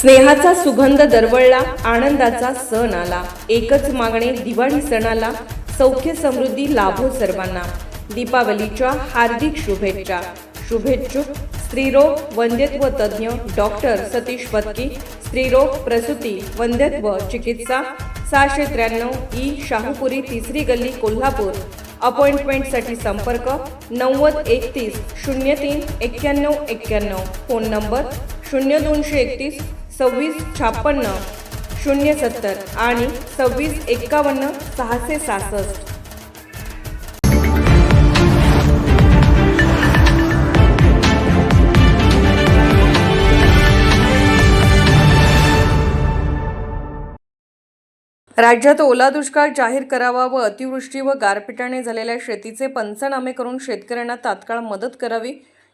स्नेहाचा सुगंध दरवळला आनंदाचा सण आला. एकच मागणे दिवाळी सणाला सौख्य समृद्धी लाभो सर्वांना. दीपावलीच्या हार्दिक शुभेच्छा. शुभेच्छुक स्त्रीरोग वंध्यत्व तज्ज्ञ डॉक्टर सतीश पत्की स्त्रीरोग प्रसूती वंध्यत्व चिकित्सा सहाशे त्र्याण्णव ई शाहूपुरी तिसरी गल्ली कोल्हापूर. अपॉइंटमेंटसाठी संपर्क नव्वद एकतीस शून्य तीन एक्क्याण्णव एक्क्याण्णव. फोन नंबर शून्य दोनशे एकतीस सव्वीस छापन्न शून्य सत्तर आणि सव्वीस एक्कावन्न सहाशे सहासष्ट. राज्यात ओला दुष्काळ जाहीर करावा व अतिवृष्टी व गारपिटाने झालेल्या शेतीचे पंचनामे करून शेतकऱ्यांना तात्काळ मदत करावी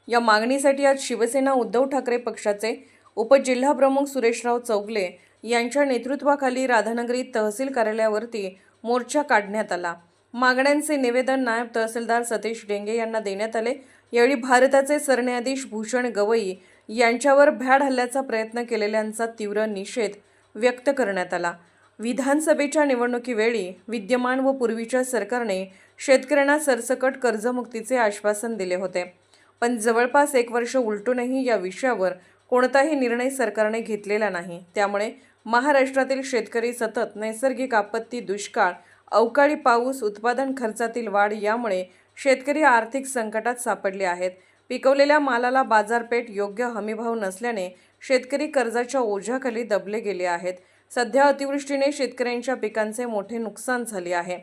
या मागणीसाठी आज शिवसेना उद्धव ठाकरे पक्षाचे उपजिल्हाप्रमुख सुरेशराव चौगले यांच्या नेतृत्वाखाली राधानगरी तहसील कार्यालयावरती मोर्चा काढण्यात आला. मागण्यांचे निवेदन नायब तहसीलदार सतीश डेंगे यांना देण्यात आले. यावेळी भारताचे सरन्यायाधीश भूषण गवई यांच्यावर भ्याड हल्ल्याचा प्रयत्न केलेल्यांचा तीव्र निषेध व्यक्त करण्यात आला. विधानसभेच्या निवडणुकीवेळी विद्यमान व पूर्वीच्या सरकारने शेतकऱ्यांना सरसकट कर्जमुक्तीचे आश्वासन दिले होते. पण जवळपास एक वर्ष उलटूनही या विषयावर कोणताही निर्णय सरकारने घेतलेला नाही. त्यामुळे महाराष्ट्रातील शेतकरी सतत नैसर्गिक आपत्ती दुष्काळ अवकाळी पाऊस उत्पादन खर्चातील वाढ यामुळे शेतकरी आर्थिक संकटात सापडले आहेत. पिकवलेल्या मालाला बाजारपेठ योग्य हमीभाव नसल्याने शेतकरी कर्जाच्या ओझ्याखाली दबले गेले आहेत. सध्या अतिवृष्टीने शेतकऱ्यांच्या पिकांचे मोठे नुकसान झाले आहे.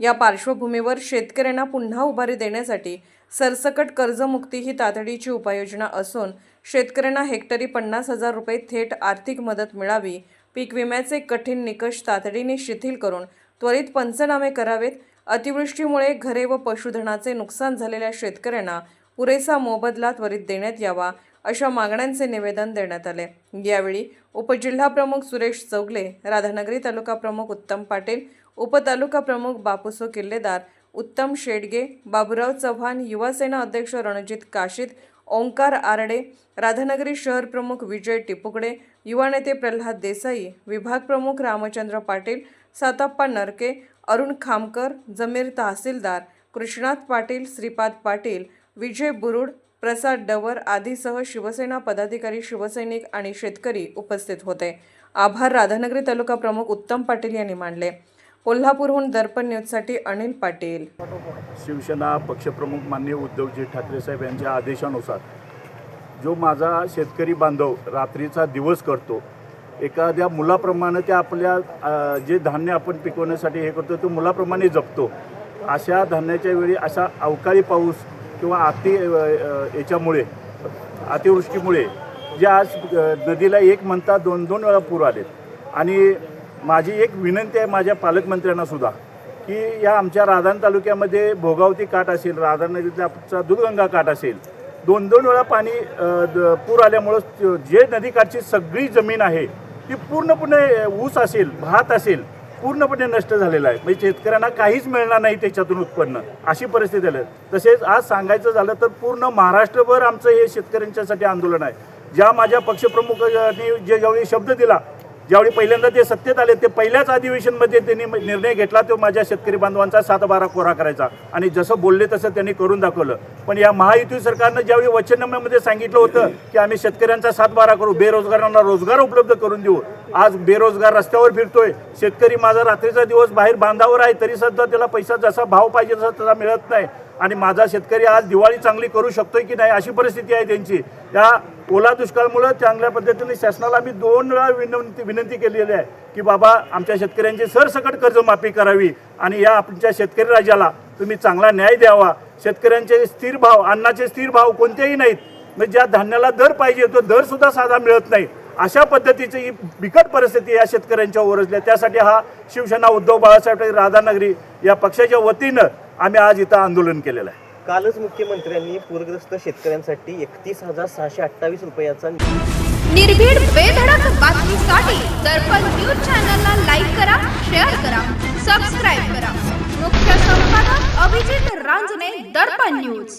या पार्श्वभूमीवर शेतकऱ्यांना पुन्हा उभारी देण्यासाठी सरसकट कर्जमुक्ती ही तातडीची उपाययोजना असून शेतकऱ्यांना हेक्टरी पन्नास हजार रुपये थेट आर्थिक मदत मिळावी पीक विम्याचे कठीण निकष तातडीने शिथिल करून त्वरित पंचनामे करावेत. अतिवृष्टीमुळे घरे व पशुधनाचे नुकसान झालेल्या शेतकऱ्यांना पुरेसा मोबदला त्वरित देण्यात यावा अशा मागण्यांचे निवेदन देण्यात आले. यावेळी उपजिल्हाप्रमुख सुरेश चौगले राधानगरी तालुका प्रमुख उत्तम पाटील उपतालुका प्रमुख बापूसो किल्लेदार उत्तम शेडगे बाबुराव चव्हाण युवासेना अध्यक्ष रणजित काशीद ओंकार आरडे राधानगरी शहर प्रमुख विजय टिपुकडे युवा नेते प्रल्हाद देसाई विभाग प्रमुख रामचंद्र पाटील साताप्पा नरके अरुण खामकर जमीर तहसीलदार कृष्णात पाटील श्रीपाद पाटील विजय बुरुड प्रसाद डवर आदीसह शिवसेना पदाधिकारी शिवसैनिक आणि शेतकरी उपस्थित होते. आभार राधानगरी तालुका प्रमुख उत्तम पाटील यांनी मानले. कोल्हापूरहून दर्पण न्यूजसाठी अनिल पाटील. शिवसेना पक्षप्रमुख माननीय उद्धवजी ठाकरे साहेब यांच्या आदेशानुसार जो माझा शेतकरी बांधव रात्रीचा दिवस करतो एखाद्या मुलाप्रमाणे त्या आपल्या जे धान्य आपण पिकवण्यासाठी हे करतो तो मुलाप्रमाणे जपतो. अशा धान्याच्या वेळी असा अवकाळी पाऊस किंवा अति याच्यामुळे अतिवृष्टीमुळे जे आज नदीला एक म्हणता दोन दोन वेळा पूर आलेत. आणि माझी एक विनंती आहे माझ्या पालकमंत्र्यांना सुद्धा की या आमच्या राधान तालुक्यामध्ये भोगावती काठ असेल राधान राधानगरीचा दुर्गंगा काठ असेल दोन दोन वेळा पाणी द- पूर आल्यामुळं जे नदीकाठची सगळी जमीन आहे ती पूर्णपणे ऊस असेल भात असेल पूर्णपणे नष्ट झालेला आहे म्हणजे शेतकऱ्यांना काहीच मिळणार नाही त्याच्यातून उत्पन्न अशी परिस्थिती आली आहे. तसेच आज सांगायचं झालं तर पूर्ण महाराष्ट्रभर आमचं हे शेतकऱ्यांच्यासाठी आंदोलन आहे ज्या माझ्या पक्षप्रमुखांनी जे ज्यावेळी शब्द दिला ज्यावेळी पहिल्यांदा ते सत्तेत आले ते पहिल्याच अधिवेशनमध्ये त्यांनी निर्णय घेतला तो माझ्या शेतकरी बांधवांचा सातबारा कोरा करायचा. आणि जसं बोलले तसं त्यांनी करून दाखवलं. पण या महायुती सरकारनं ज्यावेळी वचननाम्यामध्ये सांगितलं होतं की आम्ही शेतकऱ्यांचा सातबारा करू बेरोजगारांना रोजगार उपलब्ध करून देऊ. आज बेरोजगार रस्त्यावर फिरतोय शेतकरी माझा रात्रीचा दिवस बाहेर बांधावर आहे तरी सुद्धा त्याला पैसा जसा भाव पाहिजे तसा त्याला मिळत नाही. आणि माझा शेतकरी आज दिवाळी चांगली करू शकतोय की नाही अशी परिस्थिती आहे त्यांची. त्या ओला दुष्काळमुळं चांगल्या पद्धतीने शासनाला आम्ही दोन वेळा विनंती विनंती केलेली आहे की बाबा आमच्या शेतकऱ्यांची सरसकट कर्जमाफी करावी आणि या आमच्या शेतकरी राज्याला तुम्ही चांगला न्याय द्यावा. शेतकऱ्यांचे स्थिर भाव अन्नाचे स्थिर भाव कोणतेही नाहीत. म्हणजे ज्या धान्याला दर पाहिजे तो दरसुद्धा साधा मिळत नाही. अशा पद्धतीची ही बिकट परिस्थिती या शेतकऱ्यांच्या ओरसल्या. त्यासाठी हा शिवसेना उद्धव बाळासाहेब राधानगरी या पक्षाच्या वतीनं आम्ही आज इथं आंदोलन केलेलं आहे. कालच मुख्यमंत्र्यांनी पूरग्रस्त शेतकऱ्यांसाठी एकतीस हजार सहाशे अठ्ठावीस रुपयाचा निर्भीड बेधडक बातमीसाठी दर्पण न्यूज चॅनलला लाईक करा शेअर करा सबस्क्राईब करा. मुख्य संपादक अभिजित रांजणे दर्पण न्यूज.